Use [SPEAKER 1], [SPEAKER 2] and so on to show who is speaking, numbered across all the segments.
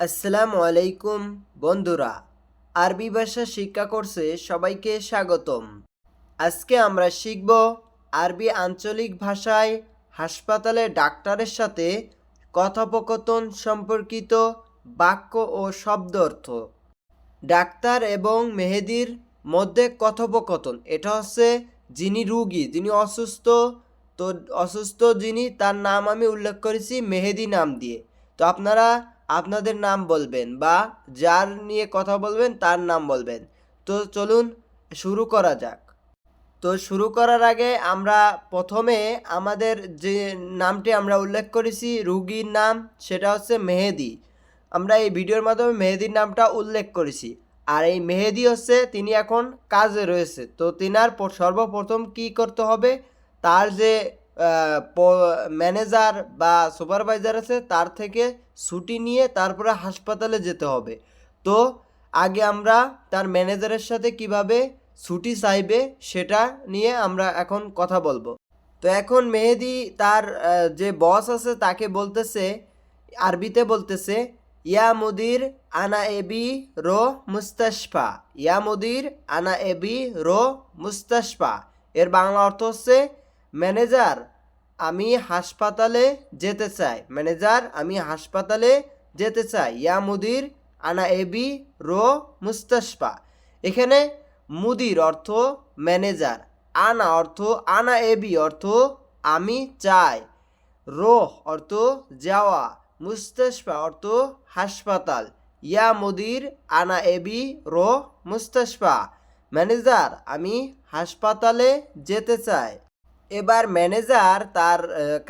[SPEAKER 1] আসসালামু আলাইকুম, বন্ধুরা। আরবি ভাষা শিক্ষা কোর্সে সবাইকে স্বাগতম। আজকে আমরা শিখব আরবি আঞ্চলিক ভাষায় হাসপাতালে ডাক্তারের সাথে কথোপকথন সম্পর্কিত বাক্য ও শব্দ অর্থ। ডাক্তার এবং মেহেদির মধ্যে কথোপকথন, এটা হচ্ছে যিনি রুগী, যিনি অসুস্থ, তো অসুস্থ যিনি, তার নাম আমি উল্লেখ করেছি মেহেদি নাম দিয়ে। তো আপনারা আপনাদের নাম বলবেন বা যার নিয়ে কথা বলবেন তার নাম বলবেন। তো চলুন শুরু করা যাক। তো শুরু করার আগে আমরা প্রথমে আমাদের যে নামটি আমরা উল্লেখ করেছি, রুগীর নাম, সেটা হচ্ছে মেহেদি। আমরা এই ভিডিওর মাধ্যমে মেহেদির নামটা উল্লেখ করেছি। আর এই মেহেদি হচ্ছে, তিনি এখন কাজে রয়েছে। তো তিনার সর্বপ্রথম কি করতে হবে? তার যে ম্যানেজার বা সুপারভাইজার আছে, তার থেকে ছুটি নিয়ে তারপরে হাসপাতালে যেতে হবে। তো আগে আমরা তার ম্যানেজারের সাথে কীভাবে ছুটি চাইবে সেটা নিয়ে আমরা এখন কথা বলব। তো এখন মেহেদি তার যে বস আছে তাকে বলতেছে, আরবিতে বলতেছে, ইয়া মুদির আনা এবি রো মুস্তাশফা, ইয়া মুদির আনা এবি রো মুস্তাশফা। এর বাংলা অর্থ হচ্ছে ম্যানেজার, আমি হাসপাতালে যেতে চাই। ম্যানেজার, আমি হাসপাতালে যেতে চাই। ইয়া মুদির আনা এবি রো মুস্তাশফা। এখানে মুদির অর্থ ম্যানেজার, আনা অর্থ, আনা এবি অর্থ আমি চাই। রোহ অর্থ যাওয়া, মুস্তাশফা অর্থ হাসপাতাল। ইয়া মুদির আনা এবি রো মুস্তাশফা। ম্যানেজার, আমি হাসপাতালে যেতে চাই। এবার ম্যানেজার তার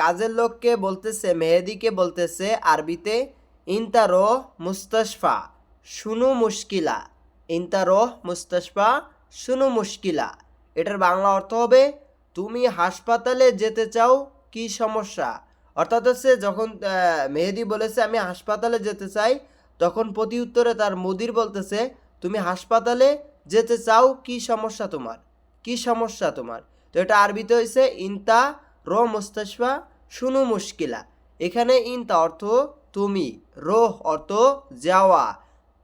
[SPEAKER 1] কাজের লোককে বলতেছে, মেহেদিকে বলতেছে, আরবিতে, ইন্তারো মুস্তাশফা, শুনু মুশকিলা। ইন্তারো মুস্তাশফা, শুনু মুশকিলা। এটার বাংলা অর্থ হবে, তুমি হাসপাতালে যেতে চাও, কি সমস্যা? অর্থাৎ হচ্ছে যখন মেহেদি বলেছে, আমি হাসপাতালে যেতে চাই, তখন প্রতি উত্তরে তার মুদির বলতেছে, তুমি হাসপাতালে যেতে চাও, কি সমস্যা তোমার? কি সমস্যা তোমার? তো এটা আরবিতে হয়েছে ইনতা, রো মুস্তাশফা, শুনু মুশকিলা। এখানে ইনতা অর্থ তুমি, রোহ অর্থ যাওয়া,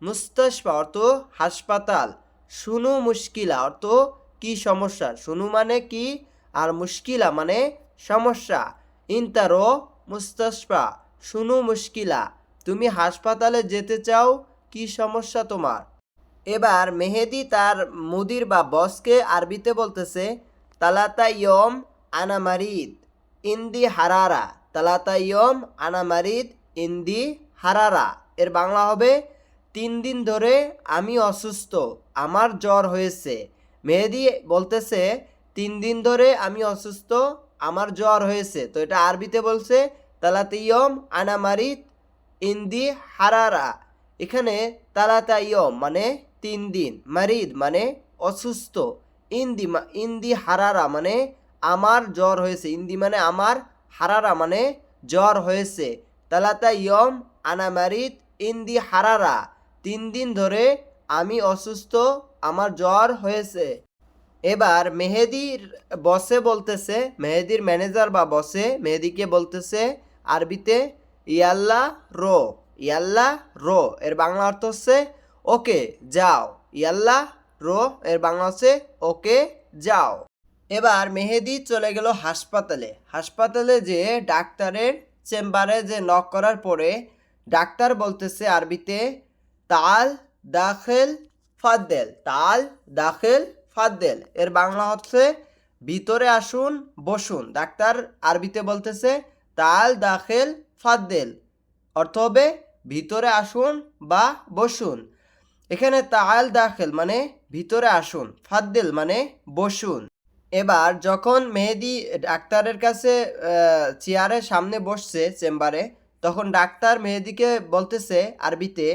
[SPEAKER 1] মুস্তাশফা অর্থ হাসপাতাল, শুনু মুশকিলা অর্থ কি সমস্যা, শুনু মানে কি আর মুশকিলা মানে সমস্যা। ইনতারো মুস্তাশফা, শুনু মুশকিলা, তুমি হাসপাতালে যেতে চাও, কি সমস্যা তোমার? এবার মেহেদি তার মুদির বা বসকে আরবিতে বলতেছে তালাতা ইয়ম আনা মারিদ ইন্দি হারারা তালাতা ইয়ম আনা মারিদ ইন্দি হারারা এর বাংলা হবে, তিন দিন ধরে আমি অসুস্থ, আমার জ্বর হয়েছে। মেহেদি বলতেছে, তিন দিন ধরে আমি অসুস্থ, আমার জ্বর হয়েছে। তো এটা আরবিতে বলছে, তালাতে ইয়ম আনা মারিদ ইন্দি হারারা। এখানে তালাতা ইয়ম মানে তিন দিন মারিদ মানে অসুস্থ। ইন্দি ইন্দি হারারা মানে আমার জ্বর হয়েছে। ইন্দি মানে আমার হারারা মানে জ্বর হয়েছে। তালাতা ইয়ম আনামারিত ইন্দি হারারা। তিন দিন ধরে আমি অসুস্থ, আমার জ্বর হয়েছে। এবার মেহেদির বসে বলতেছে, মেহেদির ম্যানেজার বা বসে মেহেদিকে বলতেছে, আরবিতে ইয়াল্লা রো ইয়াল্লা রো। এর বাংলা অর্থ হচ্ছে, ওকে, যাও, ইয়াল্লা রো, এর বাংলা হচ্ছে ওকে যাও। এবার মেহেদি চলে গেল হাসপাতালে। হাসপাতালে যে ডাক্তারের চেম্বারে যে নক করার পরে ডাক্তার বলতেছে আরবিতে, তাল দাখেল ফাদ্দেল, তাল দাখেল ফাদ্দেল। এর বাংলা হচ্ছে, ভিতরে আসুন, বসুন। ডাক্তার আরবিতে বলতেছে, তাল দাখেল ফাদ্দেল। অর্থ হবে, ভিতরে আসুন বা বসুন। এখানে তাল দাখেল মানে ভিতরে আসুন। ফাদ্দেল মানে বসুন। এবার যখন মেহেদি ডাক্তারের কাছে চেয়ারের সামনে বসছে চেম্বারে, তখন ডাক্তার মেহেদিকে বলতেছে আরবিতে,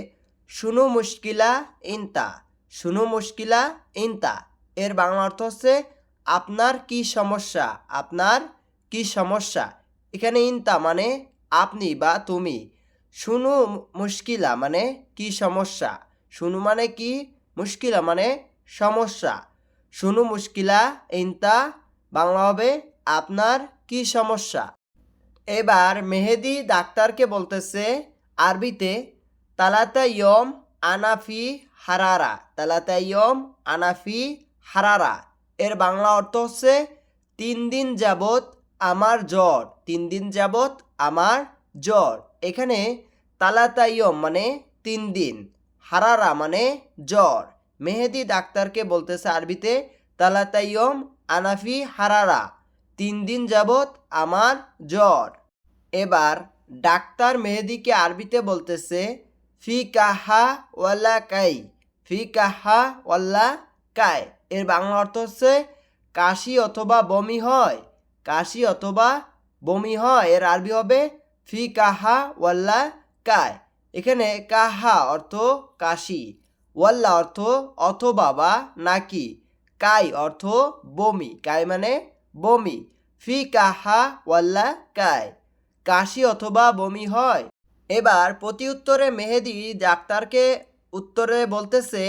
[SPEAKER 1] শুনু মুশকিলা ইনতা, শুনু মুশকিলা ইনতা। এর বাংলা অর্থ হচ্ছে, আপনার কি সমস্যা? আপনার কি সমস্যা? এখানে ইনতা মানে আপনি বা তুমি। শুনু মুশকিলা মানে কি সমস্যা? শুনু মানে কি? মুশকিলা মানে সমস্যা। শুনু মুশকিলা, ইনতা, বাংলা হবে আপনার কি সমস্যা? এবার মেহেদি ডাক্তারকে বলতেছে, আরবিতে, তালাতা ইয়ম আনাফি হারারা। তালাতা ইয়ম আনাফি হারারা। এর বাংলা অর্থ হচ্ছে, তিন দিন যাবত আমার জ্বর, তিন দিন যাবত আমার জ্বর। এখানে, তালাতা ইয়ম মানে তিন দিন। হারারা মানে জ্বর। মেহেদি ডাক্তারকে বলতেছে আরবিতে তালাতা ইয়ম আনাফি হারারা, তিন দিন যাবত আমার জ্বর। এবার ডাক্তার মেহেদিকে আরবিতে বলতেছে ফি কাহা ওয়াল্লা কাই ফি কাহা ওয়াল্লা কাই। এর বাংলা অর্থ হচ্ছে, কাশি অথবা বমি হয়, কাশি অথবা বমি হয়। এর আরবি হবে ফি কাহা ওয়াল্লা কায় এখানে কাহা অর্থ কাশি, ওয়াল্লা অর্থ অথবা বা নাকি, কাই অর্থ বমি, কাই মানে বমি, ফি কাহা ওয়াল্লা কায় কাশি অথবা বমি হয়। এবার প্রতি উত্তরে মেহেদি ডাক্তারকে উত্তরে বলতেছে,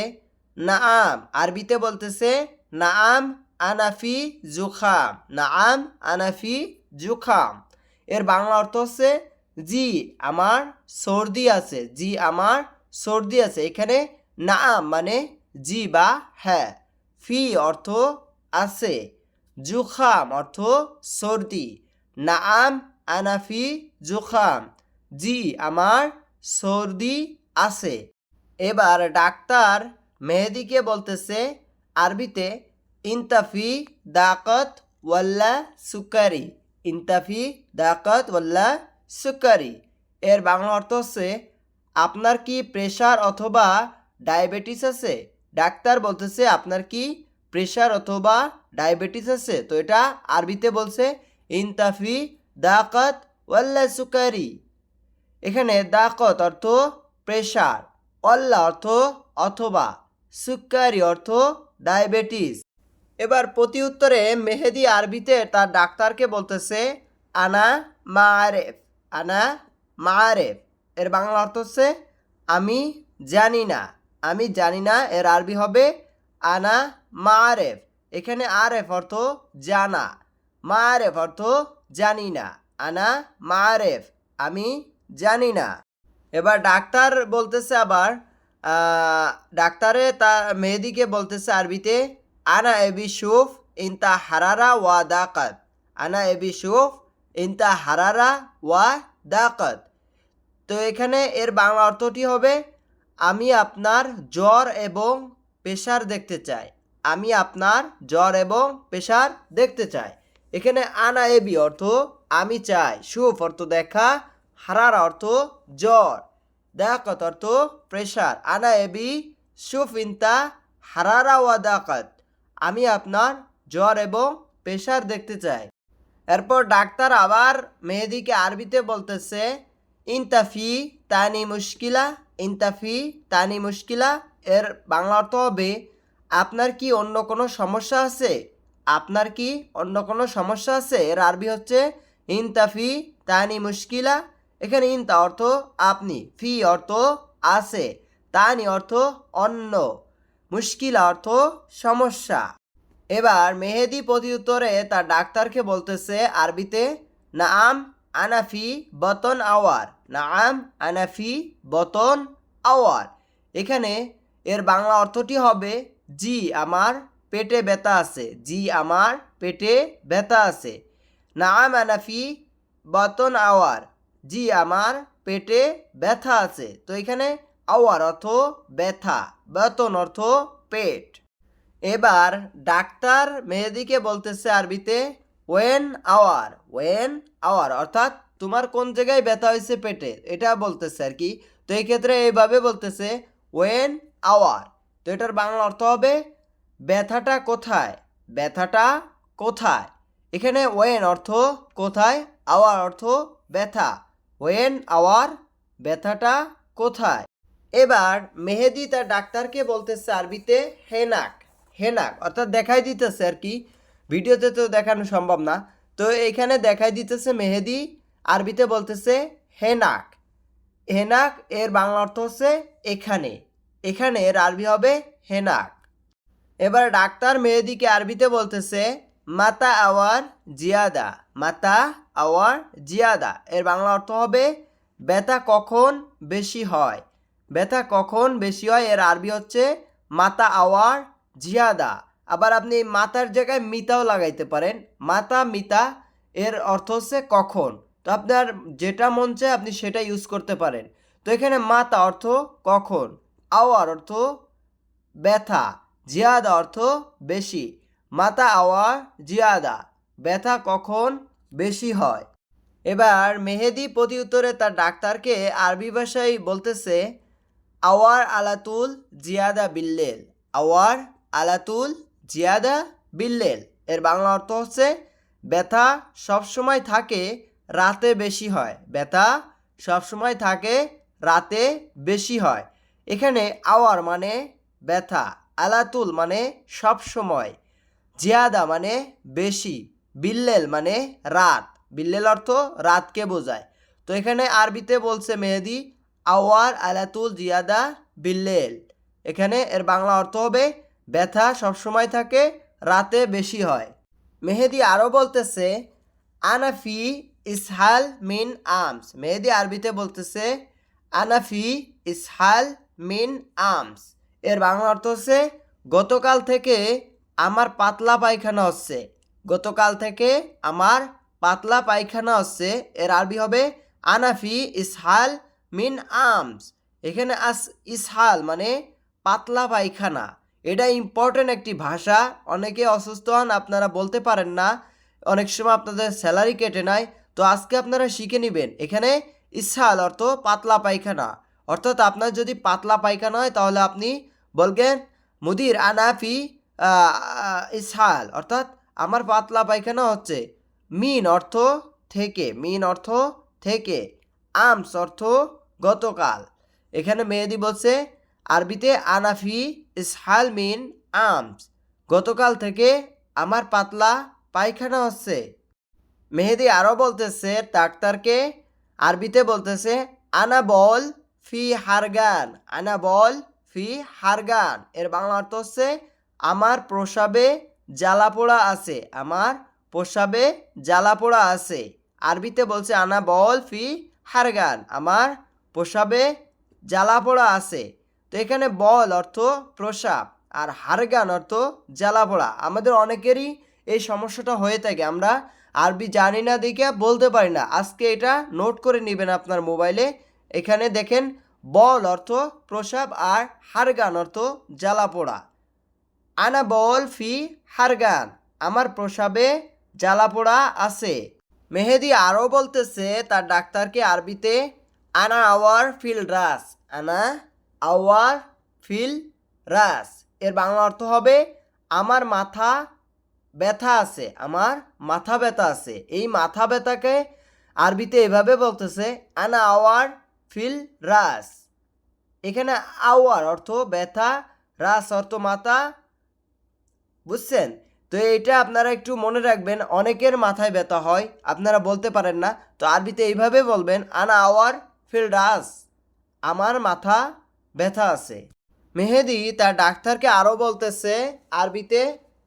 [SPEAKER 1] নাআম, আরবিতে বলতেছে, নাআম আনাফি জুখাম, নাআম আনাফি জুখাম। এর বাংলা অর্থ হচ্ছে জি, আমার সর্দি আছে। জি, আমার সর্দি আছে। এখানে নাআম মানে জি বা হ্যাঁ। ফি অর্থ আছে। জুখাম অর্থ সর্দি। নাম আনাফি জুখাম। জি, আমার সর্দি আছে। এবার ডাক্তার মেহেদিকে বলতেছে, আরবিতে ইনতাফি দাকত ওয়াল্লা সুকারি। ইনতাফি দাকত ওয়াল্লা সুকারি। এর বাংলা অর্থ হচ্ছে, আপনার কি প্রেশার অথবা ডায়াবেটিস আছে? ডাক্তার বলতেছে, আপনার কি প্রেশার অথবা ডায়াবেটিস আছে? তো এটা আরবিতে বলছে ইনতাফি দাকত ওয়াল্লা সুকারি। এখানে দাকত অর্থ প্রেশার অল্লা অর্থ অথবা, সুকারি অর্থ ডায়াবেটিস এবার প্রতি উত্তরে মেহেদি আরবিতে তার ডাক্তারকে বলতেছে, আনা মারেফ আনা মারেফ এর বাংলা অর্থ হচ্ছে, আমি জানি না। আমি জানি না এর আরবি হবে, আনা মারেফ এখানে আরেফ অর্থ, জানা। মারেফ অর্থ, জানি না। আনা মারেফ আমি জানি না। এবার ডাক্তার বলতেছে আবার ডাক্তারে তা মেহেদিকে বলতেছে আরবিতে, আনা এবি শুফ ইনতা হারারা ওয়া দাকাত। আনা এবি শুফ ইনতা হারারা ওয়া দাকাত। তো এখানে এর বাংলা অর্থটি হবে, আমি আপনার জ্বর এবং প্রেশার দেখতে চাই। আমি আপনার জ্বর এবং প্রেশার দেখতে চাই। এখানে আনা এবি অর্থ, আমি চাই। সুফ অর্থ দেখা, হারার অর্থ জ্বর। দাকাত অর্থ প্রেশার। আনা এবি সুফ ইনতা হারারা ওয়া দাকাত। আমি আপনার জ্বর এবং প্রেশার দেখতে চাই। এরপর ডাক্তার আবার মেহেদিকে আরবিতে বলতেছে ইনতাফি তানি মুশকিলা ইনতাফি তানি মুশকিলা। এর বাংলা অর্থ হবে, আপনার কি অন্য কোনো সমস্যা আছে? আপনার কি অন্য কোনো সমস্যা আছে? এর আরবি হচ্ছে ইনতাফি তানি মুশকিলা। এখানে ইনতা অর্থ আপনি, ফি অর্থ আছে, তানি অর্থ অন্য, মুশকিলা অর্থ সমস্যা। এবার মেহেদি প্রতি উত্তরে তার ডাক্তারকে বলতেছে, আরবিতে নাম আনাফি বতন আওয়ার। নাম আনাফি বতন আওয়ার। এখানে এর বাংলা অর্থটি হবে, জি আমার পেটে ব্যথা আছে। জি আমার পেটে ব্যথা আছে। নাম আনাফি বতন আওয়ার। জি আমার পেটে ব্যথা আছে। তো এখানে আওয়ার অর্থ ব্যথা, বেতন অর্থ পেট। এবার ডাক্তার মেহেদিকে বলতেছে আরবিতে ওয়েন আওয়ার ওয়েন আওয়ার অর্থাৎ তোমার কোন জায়গায় ব্যথা হয়েছে পেটে, এটা বলতেছে আর কি। তো এই ক্ষেত্রে এইভাবে বলতেছে ওয়েন আওয়ার তো এটার বাংলা অর্থ হবে, ব্যথাটা কোথায়? ব্যথাটা কোথায়? এখানে ওয়েন অর্থ কোথায় আওয়ার অর্থ ব্যথা। ওয়েন আওয়ার ব্যথাটা কোথায়? এবার মেহেদি তার ডাক্তারকে বলতেছে আরবিতে হেনাক হেনাক অর্থাৎ দেখাই দিতেছে আর কি। ভিডিওতে তো দেখানো সম্ভব না। তো এখানে দেখাই দিতেছে মেহেদি, আরবিতে বলতেছে হেনাক হেনাক এর বাংলা অর্থ হচ্ছে এখানে। এখানে এর আরবি হবে হেনাক এবার ডাক্তার মেহেদিকে আরবিতে বলতেছে মাতা আওয়ার জিয়াদা। মাতা আওয়ার জিয়াদা। এর বাংলা অর্থ হবে ব্যথা কখন বেশি হয়। ব্যথা কখন বেশি হয়, এর আরবি হচ্ছে মাতা আওয়ার জিয়াদা। আবার আপনি মাতার জায়গায় মিতাও লাগাইতে পারেন। মাতা, মিতা, এর অর্থ হচ্ছে কখন। তো আপনার যেটা মন চায় আপনি সেটা ইউজ করতে পারেন। তো এখানে মাতা অর্থ কখন, আওয়ার অর্থ ব্যথা, জিয়াদা অর্থ বেশি। মাতা, আওয়ার, জিয়াদা, ব্যথা কখন বেশি হয়। এবার মেহেদি প্রতি উত্তরে তার ডাক্তারকে আরবি ভাষায় বলতেছে, আওয়ার আলাতুল জিয়াদা বিল্লেল। আওয়ার আলাতুল জিয়াদা বিল্লেল। এর বাংলা অর্থ হচ্ছে, ব্যথা সবসময় থাকে, রাতে বেশি হয়। ব্যথা সবসময় থাকে, রাতে বেশি হয়। এখানে আওয়ার মানে ব্যথা, আলাতুল মানে সবসময়। জিয়াদা মানে বেশি, বিল্লেল মানে রাত। বিল্লেল অর্থ রাতকে বোঝায়। তো এখানে আরবিতে বলছে মেহেদি, আওয়ার, আলাতুল, জিয়াদা, বিল্লেল। এখানে এর বাংলা অর্থ হবে ব্যথা সবসময় থাকে, রাতে বেশি হয়। মেহেদি আরও বলতেছে আনাফি ইসহাল মিন আমস। মেহেদি আরবিতে বলতেছে আনাফি ইসহাল মিন আমস। এর বাংলা অর্থ হচ্ছে, গতকাল থেকে আমার পাতলা পায়খানা হচ্ছে। গতকাল থেকে আমার পাতলা পায়খানা হচ্ছে। এর আরবি হবে আনাফি ইসহাল মিন আমস। এখানে আস, ইসহাল মানে পাতলা পায়খানা। এটা ইম্পর্টেন্ট একটি ভাষা। অনেকে অসুস্থ হন, আপনারা বলতে পারেন না। অনেক সময় আপনাদের স্যালারি কেটে নেয়। তো আজকে আপনারা শিখে নেবেন। এখানে ইসহাল অর্থ পাতলা পায়খানা। অর্থাৎ আপনার যদি পাতলা পায়খানা হয়, তাহলে আপনি বলবেন মুদির আনাফি ইসহাল। অর্থাৎ আমার পাতলা পায়খানা হচ্ছে, মিন অর্থ থেকে, মিন অর্থ থেকে, আমস অর্থ গতকাল। এখানে মেহেদি বলছে আরবিতে আনাফি ইসহাল মিন আমস। গতকাল থেকে আমার পাতলা পায়খানা হচ্ছে। মেহেদি আরও বলতেছে, ডাক্তারকে আরবিতে বলতেছে, আনা বল ফি হারগান, আনা বল ফি হারগান। এর বাংলা অর্থ হচ্ছে, আমার প্রসাবে জ্বালা পোড়া আছে, আমার প্রসাবে জ্বালা পোড়া আছে। আরবিতে বলছে, আনা বল ফি হারগান, আমার প্রসাবে জ্বালা পোড়া আছে। তো এখানে বল অর্থ প্রসাব আর হারগান অর্থ জ্বালা পোড়া আমাদের অনেকেরই এই সমস্যাটা হয়ে থাকে। আমরা আরবি জানি না দেখে বলতে পারি না। আজকে এটা নোট করে নেবেন আপনার মোবাইলে। এখানে দেখেন, বল অর্থ প্রসাব আর হারগান অর্থ জ্বালা পোড়া আনা বল ফি হারগান, আমার প্রসাবে জ্বালা পোড়া আছে। মেহেদি আরও বলতেছে, তার ডাক্তারকে আরবিতে, আনা আওয়ার ফিল রাস। আনা আওয়ার ফিল রাস। এর বাংলা অর্থ হবে, আমার মাথা ব্যথা আছে, আমার মাথা ব্যথা আছে। এই মাথা ব্যথাকে আরবিতে এভাবে বলতেছে, আনা আওয়ার ফিল রাস। এখানে আওয়ার অর্থ ব্যথা, রাস অর্থ মাথা, বুঝছেন? তো এটা আপনারা একটু মনে রাখবেন, অনেকের মাথায় ব্যথা হয়, আপনারা বলতে পারেন না। তো আরবিতে এইভাবে বলবেন, আনা আওয়ার ফিল রাস, আমার মাথা ব্যথা আছে। মেহেদি তার ডাক্তারকে আরও বলতেছে, আরবিতে,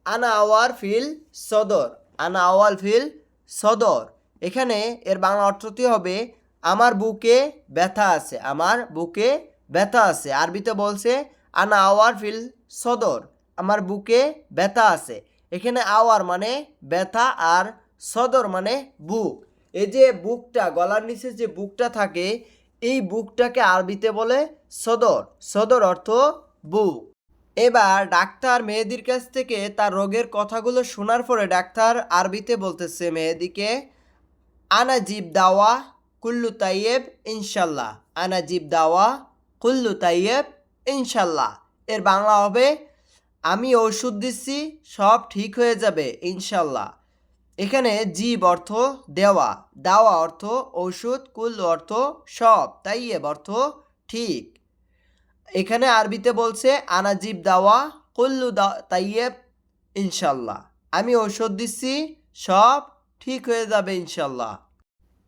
[SPEAKER 1] আনা আওয়ার ফিল সদর, আনা আওয়াল ফিল সদর। এখানে এর বাংলা অর্থটি হবে, আমার বুকে ব্যথা আছে, আমার বুকে ব্যথা আছে। আরবিতে বলছে, আনা আওয়ার ফিল সদর, আমার বুকে ব্যথা আছে। এখানে আওয়ার মানে ব্যথা আর সদর মানে বুক। এই যে বুকটা, গলার নিচে যে বুকটা থাকে এই বুকটাকে আরবিতে বলে সদর। সদর অর্থ বুক। এবার ডাক্তার মেহেদির কাছ থেকে তার রোগের কথাগুলো শোনার পরে ডাক্তার আরবিতে বলতেছে, মেহেদিকে আনা জিব দাওয়া কুল্লু তাইয়েব ইনশাল্লাহ। আনা জিব দাওয়া কুল্লু তাইয়েব ইনশাল্লাহ। এর বাংলা হবে, আমি ওষুধ দিচ্ছি, সব ঠিক হয়ে যাবে ইনশাল্লাহ। এখানে জীব অর্থ দেওয়া, দাওয়া অর্থ ঔষধ কুল্লু অর্থ সব, তাইয়েব অর্থ ঠিক। এখানে আরবিতে বলছে, আনা আনাজিব দাওয়া, কুল্লু দা, তাইয়েব, ইনশাল্লাহ। আমি ঔষধ দিচ্ছি, সব ঠিক হয়ে যাবে, ইনশাল্লাহ।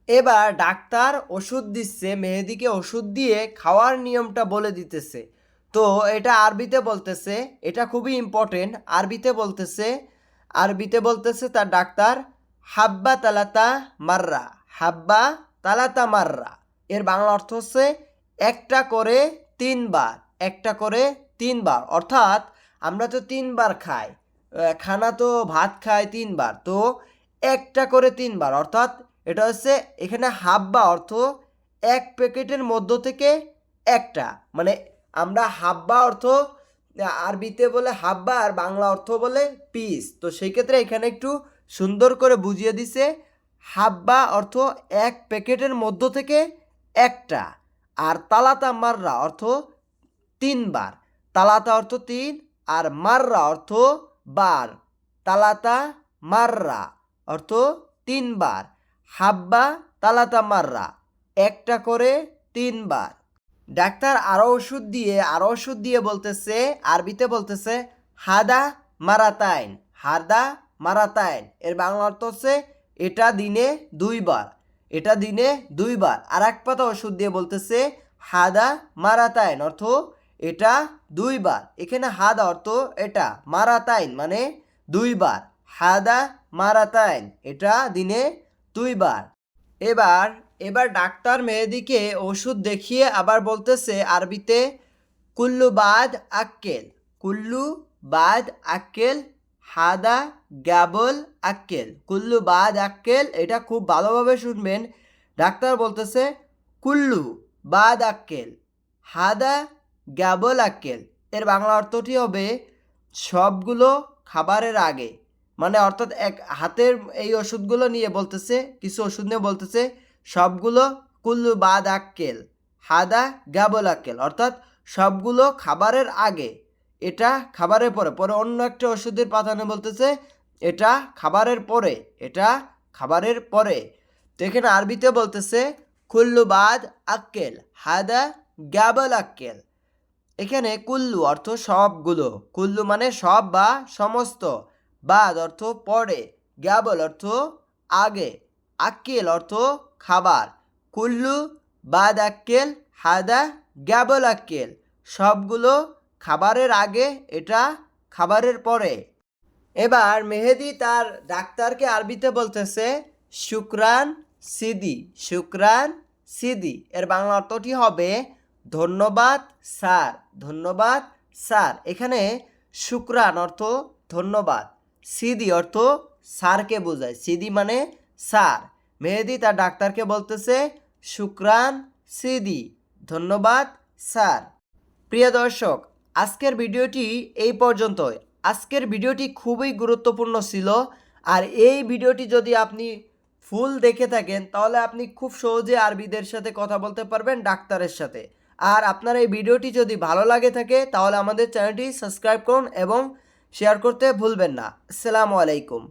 [SPEAKER 1] এবার ডাক্তার ওষুধ দিচ্ছে, মেহেদিকে ওষুধ দিয়ে খাওয়ার নিয়মটা বলে দিতেছে। তো এটা আরবিতে বলতেছে, এটা খুবই ইম্পর্টেন্ট আরবিতে বলতেছে আরবিতে বলতেছে তার ডাক্তার, হাব্বা তালাতা মাররা, হাব্বা তালাতা মাররা। এর বাংলা অর্থ হচ্ছে, একটা করে তিনবার, একটা করে তিনবার। অর্থাৎ, আমরা তো তিনবার খাই খানা তো ভাত খাই তিনবার, তো একটা করে তিনবার। অর্থাৎ, এটা হচ্ছে, এখানে হাব্বা অর্থ এক প্যাকেটের মধ্য থেকে একটা। মানে আমরা হাব্বা অর্থ আরবিতে বলে হাব্বা আর বাংলা অর্থ বলে পিস তো সেই ক্ষেত্রে এখানে একটু সুন্দর করে বুঝিয়ে দিছে, হাব্বা অর্থ এক প্যাকেটের মধ্য থেকে একটা আর তালাতা মাররা অর্থ তিনবার। তালাতা অর্থ তিন আর মাররা অর্থ বার। তালাতা মাররা অর্থ তিনবার। হাব্বা, তালাতা মাররা, একটা করে তিনবার। ডাক্তার আরও ওষুধ দিয়ে আরও ওষুধ দিয়ে বলতেছে, আরবিতে বলতেছে, হাদা মারাতাইন হাদা মারাতাইন। এর বাংলা অর্থ হচ্ছে, এটা দিনে দুইবার, এটা দিনে দুইবার। আর এক পাতা ওষুধ দিয়ে বলতেছে, হাদা মারাতাইন। অর্থ, এটা দুইবার। এখানে হাদা অর্থ এটা, মারাতাইন মানে দুইবার। হাদা মারাতাইন, এটা দিনে দুইবার। এবার এবার ডাক্তার মেহেদিকে ওষুধ দেখিয়ে আবার বলতেছে আরবিতে, কুল্লু বাদ আক্কেল, কুল্লু বাদ আক্কেল, হাদা গ্যাবল আক্কেল, কুল্লু বাদ আক্কেল। এটা খুব ভালোভাবে শুনবেন। ডাক্তার বলতেছে, কুল্লু বাদ আক্কেল, হাদা গ্যাবল আক্কেল। এর বাংলা অর্থটি হবে, সবগুলো খাবারের আগে। মানে অর্থাৎ এক হাতের এই ওষুধগুলো নিয়ে বলতেছে, কিছু ওষুধ নিয়ে বলতেছে সবগুলো কুল্লু বাদ আক্কেল, হাদা গ্যাবল আক্কেল, অর্থাৎ সবগুলো খাবারের আগে। এটা খাবারের পরে পরে অন্য একটা ওষুধের পাতানে বলতেছে, এটা খাবারের পরে, এটা খাবারের পরে। তো এখানে আরবিতে বলতেছে, কুল্লু বাদ আক্কেল, হাদা গ্যাবল আক্কেল। এখানে কুল্লু অর্থ সবগুলো, কুল্লু মানে সব বা সমস্ত। বাদ অর্থ পরে, গ্যাবল অর্থ আগে, আক্কেল অর্থ খাবার। কুল্লু বাদ আক্কেল হাদা গ্যাবল আক্কেল সবগুলো খাবারের আগে, এটা খাবারের পরে। এবার মেহেদি তার ডাক্তারকে আরবিতে বলতেছে, শুক্রান সিদি শুক্রান সিদি। এর বাংলা অর্থটি হবে, ধন্যবাদ স্যার ধন্যবাদ স্যার। এখানে শুক্রান অর্থ ধন্যবাদ। সিদি অর্থ স্যারকে বোঝায়। সিদি মানে স্যার। মেহেদি তার ডাক্তারকে বলতেছে, শুক্রান, সিদি, ধন্যবাদ, স্যার। প্রিয় দর্শক, আজকের ভিডিওটি এই পর্যন্তই। আজকের ভিডিওটি খুবই গুরুত্বপূর্ণ ছিল। আর এই ভিডিওটি যদি আপনি ফুল দেখে থাকেন, তাহলে আপনি খুব সহজে আরবিদের সাথে কথা বলতে পারবেন ডাক্তারের সাথে। আর আপনার এই ভিডিওটি যদি ভালো লাগে থাকে, তাহলে আমাদের চ্যানেলটি সাবস্ক্রাইব করুন এবং শেয়ার করতে ভুলবেন না। আসসালামু আলাইকুম।